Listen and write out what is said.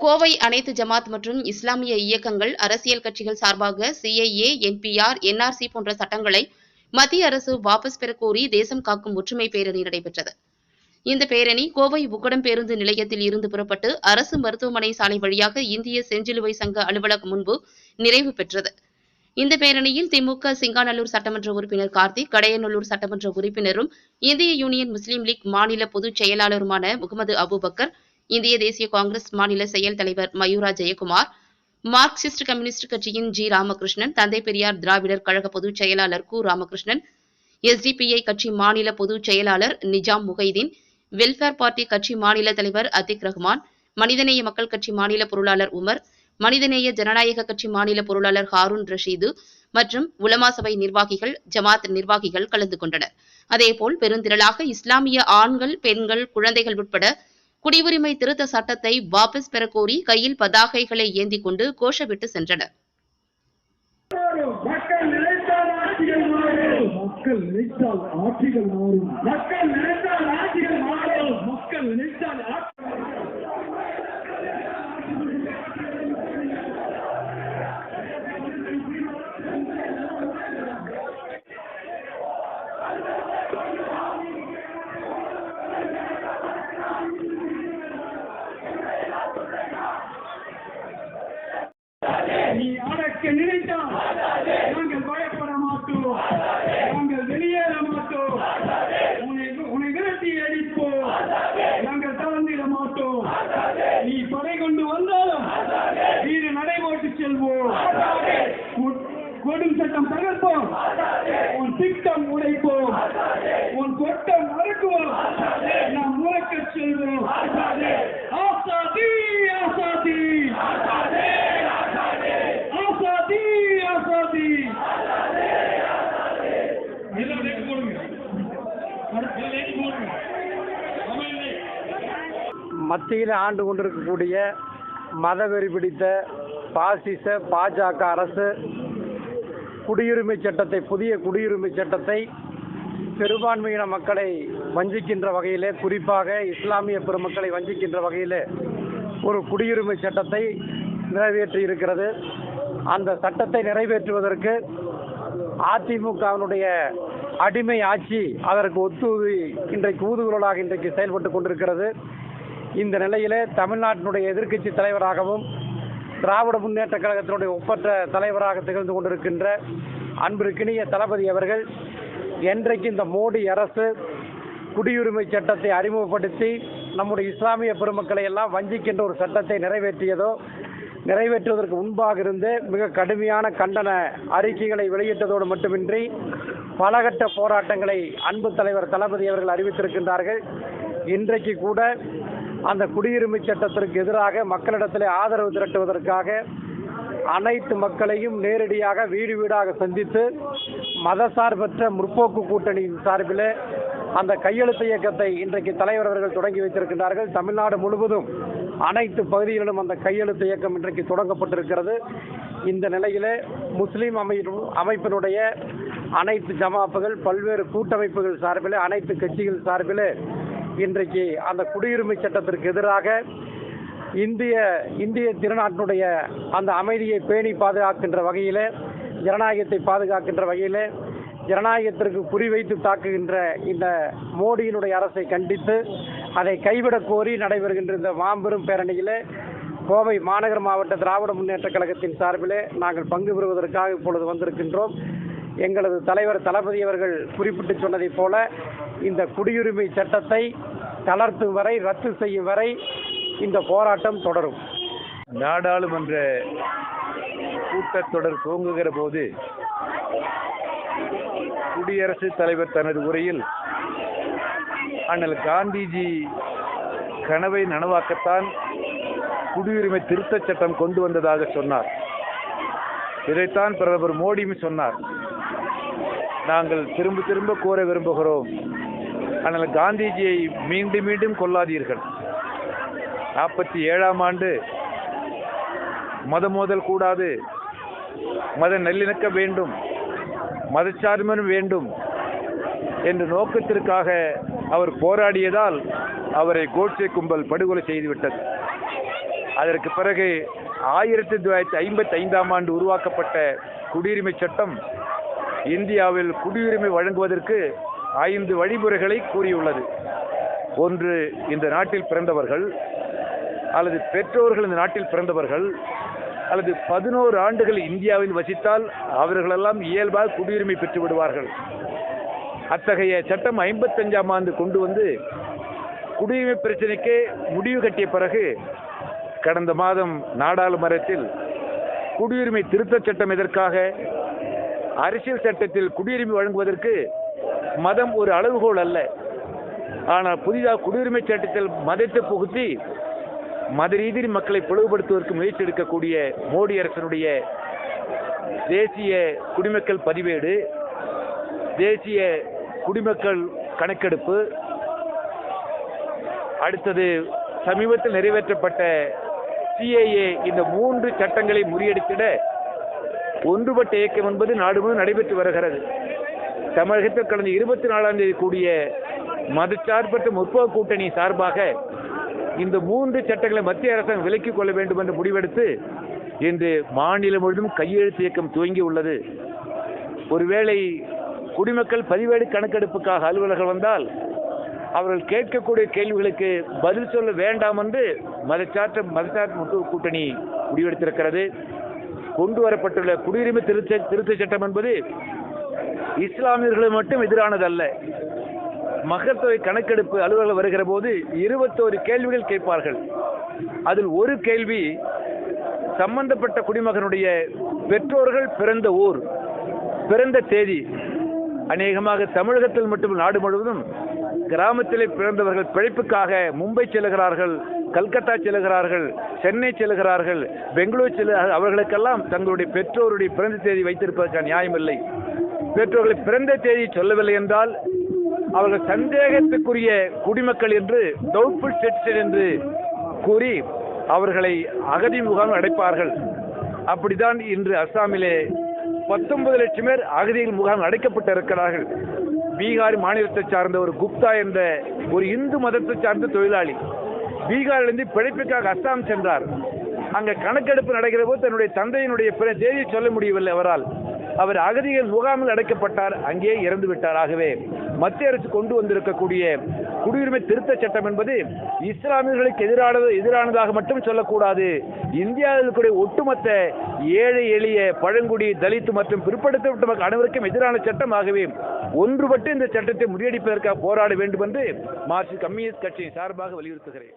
கோவை அனைத்து ஜமாத் மற்றும் இஸ்லாமிய இயக்கங்கள் அரசியல் கட்சிகள் சார்பாக சிஐஏ என்பிஆர் என்ஆர்சி போன்ற சட்டங்களை மத்திய அரசு வாபஸ் பெறக்கோரி தேசம் காக்கும் ஒற்றுமை பேரணி நடைபெற்றது. இந்த பேரணி கோவை உக்கடம் பேருந்து நிலையத்தில் இருந்து புறப்பட்டு அரசு மருத்துவமனை சாலை வழியாக இந்திய செஞ்சிலுவை சங்க அலுவலகம் முன்பு நிறைவு பெற்றது. இந்த பேரணியில் திமுக சிங்காநல்லூர் சட்டமன்ற உறுப்பினர் கார்த்திக் கடையநல்லூர் சட்டமன்ற உறுப்பினரும் இந்திய யூனியன் முஸ்லீம் லீக் மாநில பொதுச் செயலாளருமான முகமது அபுபக்கர் இந்திய தேசிய காங்கிரஸ் மாநில செயல் தலைவர் மயூரா ஜெயக்குமார் மார்க்சிஸ்ட் கம்யூனிஸ்ட் கட்சியின் ஜி ராமகிருஷ்ணன் தந்தை பெரியார் திராவிடர் கழக பொதுச் செயலாளர் கு ராமகிருஷ்ணன் எஸ்டிபிஐ கட்சி மாநில பொதுச் செயலாளர் நிஜாம் முகைதீன் வெல்ஃபேர் பார்ட்டி கட்சி மாநில தலைவர் அத்திக் ரஹ்மான் மனிதநேய மக்கள் கட்சி மாநில பொருளாளர் உமர் மனிதநேய ஜனநாயக கட்சி மாநில பொருளாளர் ஹாரூன் ரஷீது மற்றும் உலமா சபை நிர்வாகிகள் ஜமாத் நிர்வாகிகள் கலந்து கொண்டனர். அதேபோல் பெருந்திரளாக இஸ்லாமிய ஆண்கள் பெண்கள் குழந்தைகள் உட்பட குடியுரிமை திருத்த சட்டத்தை வாபஸ் பெறக்கோரி கையில் பதாகைகளை ஏந்தி கொண்டு கோஷமிட்டு சென்றனர். மக்கள் நினைத்தால் ஆட்சிகள் மாறும். கடும் சட்டம் தகர்ப்போம். உன் திட்டம் உடைப்போம். உன் கொட்டம் மறக்குவோம் நாம் முழக்க செல்வோம். ஆசாதி ஆசாதி. ஆசாதி ஆசாதி. எல்லாம் போடுங்க. மத்தியில் ஆண்டு கொண்டிருக்கக்கூடிய மதவெறி பிடித்த பாசிச பாஜக அரசு குடியுரிமை சட்டத்தை புதிய குடியுரிமை சட்டத்தை பெரும்பான்மையின மக்களை வஞ்சிக்கின்ற வகையிலே குறிப்பாக இஸ்லாமிய பெருமக்களை வஞ்சிக்கின்ற வகையிலே ஒரு குடியுரிமை சட்டத்தை நிறைவேற்றி இருக்கிறது அந்த சட்டத்தை நிறைவேற்றுவதற்கு அதிமுகவினுடைய அடிமை ஆட்சி அதற்கு ஒத்துவி இன்றைக்கு ஊதுகுரலாக இன்றைக்கு செயல்பட்டு கொண்டிருக்கிறது. இந்த நிலையிலே தமிழ்நாட்டினுடைய எதிர்க்கட்சி தலைவராகவும் திராவிட முன்னேற்ற கழகத்தினுடைய ஒப்பற்ற தலைவராக திகழ்ந்து கொண்டிருக்கின்ற அன்பிற்கினிய தளபதி அவர்கள் என்றைக்கு இந்த மோடி அரசு குடியுரிமை சட்டத்தை அறிமுகப்படுத்தி நம்முடைய இஸ்லாமிய பெருமக்களை எல்லாம் வஞ்சிக்கின்ற ஒரு சட்டத்தை நிறைவேற்றியதோ நிறைவேற்றுவதற்கு முன்பாக இருந்து மிக கடுமையான கண்டன அறிக்கைகளை வெளியிட்டதோடு மட்டுமின்றி பலகட்ட போராட்டங்களை அன்பு தலைவர் தளபதி அவர்கள் அறிவித்திருக்கின்றார்கள். இன்றைக்கு கூட அந்த குடியுரிமை சட்டத்திற்கு எதிராக மக்களிடத்தில் ஆதரவு திரட்டுவதற்காக அனைத்து மக்களையும் நேரடியாக வீடு வீடாக சந்தித்து மதசார்பற்ற முற்போக்கு கூட்டணியின் சார்பில் அந்த கையெழுத்து இயக்கத்தை இன்றைக்கு தலைவர் அவர்கள் தொடங்கி வைத்திருக்கின்றார்கள். தமிழ்நாடு முழுவதும் அனைத்து பகுதிகளிலும் அந்த கையெழுத்து இயக்கம் இன்றைக்கு தொடங்கப்பட்டிருக்கிறது. இந்த நிலையிலே முஸ்லீம் அமைப்பு அமைப்பினுடைய அனைத்து ஜமாப்புகள் பல்வேறு கூட்டமைப்புகள் சார்பில் அனைத்து கட்சிகள் சார்பில் இன்றைக்கு அந்த குடியுரிமை சட்டத்திற்கு எதிராக இந்திய இந்திய திருநாட்டினுடைய அந்த அமைதியை பேணி பாதுகாக்கின்ற வகையில் ஜனநாயகத்தை பாதுகாக்கின்ற வகையில் ஜனநாயகத்திற்கு குறிவைத்து தாக்குகின்ற இந்த மோடியினுடைய அரசை கண்டித்து அதை கைவிடக் கோரி நடைபெறுகின்ற இந்த மாபெரும் பேரணியில் கோவை மாநகர மாவட்ட திராவிட முன்னேற்ற கழகத்தின் சார்பிலே நாங்கள் பங்கு பெறுவதற்காக இப்பொழுது வந்திருக்கின்றோம். எங்களது தலைவர் தளபதி அவர்கள் குறிப்பிட்டு சொன்னதைப் போல இந்த குடியுரிமை சட்டத்தை தளர்த்தும் வரை ரத்து செய்யும் வரை இந்த போராட்டம் தொடரும். நாடாளுமன்ற கூட்டத்தொடர் துவங்குகிற போது குடியரசுத் தலைவர் தனது உரையில் அண்ணல் காந்திஜி கனவை நனவாக்கத்தான் குடியுரிமை திருத்தச் சட்டம் கொண்டு வந்ததாக சொன்னார். இதைத்தான் பிரதமர் மோடியும் சொன்னார். நாங்கள் திரும்ப திரும்ப கூற விரும்புகிறோம். ஆனால் காந்திஜியை மீண்டும் மீண்டும் கொல்லாதீர்கள். நாற்பத்தி ஏழாம் ஆண்டு மத மோதல் கூடாது. மத நல்லிணக்கம் வேண்டும். மதச்சார்பும் வேண்டும் என்ற நோக்கத்திற்காக அவர் போராடியதால் அவரை கோட்சே கும்பல் படுகொலை செய்துவிட்டது. அதற்கு பிறகு ஆயிரத்தி தொள்ளாயிரத்தி ஐம்பத்தி ஐந்தாம் ஆண்டு உருவாக்கப்பட்ட குடியுரிமை சட்டம் இந்தியாவில் குடியுரிமை வழங்குவதற்கு ஐந்து வழிமுறைகளை கூறியுள்ளது. ஒன்று இந்த நாட்டில் பிறந்தவர்கள் அல்லது பெற்றோர்கள் இந்த நாட்டில் பிறந்தவர்கள் அல்லது பதினோரு ஆண்டுகள் இந்தியாவில் வசித்தால் அவர்களெல்லாம் இயல்பாக குடியுரிமை பெற்று விடுவார்கள். அத்தகைய சட்டம் ஐம்பத்தஞ்சாம் ஆண்டு கொண்டு வந்து குடியுரிமை பிரச்சனைக்கு முடிவு கட்டிய பிறகு கடந்த மாதம் நாடாளுமன்றத்தில் குடியுரிமை திருத்தச் சட்டம் எதற்காக அரசியல் சட்டத்தில் குடியுரிமை வழங்குவதற்கு மதம் ஒரு அளவுகோல் அல்ல. ஆனால் புதிதாக குடியுரிமை சட்டத்தில் மதத்தை புகுத்தி மத ரீதியில் மக்களை பிளவுபடுத்துவதற்கு முயற்சி எடுக்கக்கூடிய மோடி அரசனுடைய தேசிய குடிமக்கள் பதிவேடு தேசிய குடிமக்கள் கணக்கெடுப்பு அடுத்தது சமீபத்தில் நிறைவேற்றப்பட்ட சிஏஏ இந்த மூன்று சட்டங்களை முறியடித்திட ஒன்றுபட்ட இயக்கம் என்பது நாடு முழுவதும் நடைபெற்று வருகிறது. தமிழகத்தில் கடந்த இருபத்தி நாலாம் தேதி கூடிய மதச்சார்பற்ற முற்போக்கு கூட்டணி சார்பாக இந்த மூன்று சட்டங்களை மத்திய அரசாங்கம் விலக்கிக் கொள்ள வேண்டும் என்று முடிவெடுத்து இன்று மாநிலம் முழுவதும் கையெழுத்து இயக்கம் துவங்கி உள்ளது. ஒருவேளை குடிமக்கள் பதிவேடு கணக்கெடுப்புக்காக அலுவலர்கள் வந்தால் அவர்கள் கேட்கக்கூடிய கேள்விகளுக்கு பதில் சொல்ல வேண்டாம் என்று மதச்சாற்ற மதச்சார்பு முற்போக்கு கூட்டணி முடிவெடுத்திருக்கிறது. கொண்டு வரப்பட்டுள்ள குடியுரிமை திருத்த திருத்த சட்டம் என்பது இஸ்லாமியர்களுக்கு மட்டும் எதிரானதல்ல. மக்கள் கணக்கெடுப்பு அலுவலர்கள் வருகிற போது இருபத்தோரு கேள்விகள் கேட்பார்கள். அதில் ஒரு கேள்வி சம்பந்தப்பட்ட குடிமகனுடைய பெற்றோர்கள் பிறந்த ஊர் பிறந்த தேதி அநேகமாக தமிழகத்தில் மட்டும் நாடு முழுவதும் கிராமத்திலே பிறந்தவர்கள் பிழைப்புக்காக மும்பை செல்கிறார்கள் கல்கத்தா செல்கிறார்கள் சென்னை செல்கிறார்கள் பெங்களூர் செல்கிறார்கள் அவர்களுக்கெல்லாம் தங்களுடைய பெற்றோருடைய பிறந்த தேதி வைத்திருப்பதற்கான நியாயமில்லை பெற்றோர்கள் பிறந்த தேதி சொல்லவில்லை என்றால் அவர்கள் சந்தேகத்துக்குரிய குடிமக்கள் என்று டவுட்ஃபுல் சிட்டிசன் என்று கூறி அவர்களை அகதி முகாம் அடைப்பார்கள். அப்படித்தான் இன்று அஸ்ஸாமிலே பத்தொன்பது லட்சம் பேர் அகதிகள் முகாம் அடைக்கப்பட்டு இருக்கிறார்கள் பீகார் மாநிலத்தை சார்ந்த ஒரு குப்தா என்ற ஒரு இந்து மதத்தை சார்ந்த தொழிலாளி பீகாரிலிருந்து பிழைப்புக்காக அஸ்ஸாம் சென்றார். அங்க கணக்கெடுப்பு நடக்கிற போது தன்னுடைய தந்தையினுடைய பிற தேதியை சொல்ல முடியவில்லை அவரால். அவர் அகதிகள் முகாமில் அடைக்கப்பட்டார் அங்கே இறந்து விட்டார். ஆகவே மத்திய அரசு கொண்டு வந்திருக்கக்கூடிய குடியுரிமை திருத்த சட்டம் என்பது இஸ்லாமியர்களுக்கு எதிரானது எதிரானதாக மட்டும் சொல்லக்கூடாது. இந்தியாவில் இருக்கக்கூடிய ஒட்டுமொத்த ஏழை எளிய பழங்குடி தலித்து மற்றும் பிற்படுத்தப்பட்ட மக்கள் அனைவருக்கும் எதிரான சட்டம். ஆகவே ஒன்றுபட்டு இந்த சட்டத்தை முறியடிப்பதற்காக போராட வேண்டும் என்று மார்க்சிஸ்ட் கம்யூனிஸ்ட் கட்சியின் சார்பாக வலியுறுத்துகிறேன்.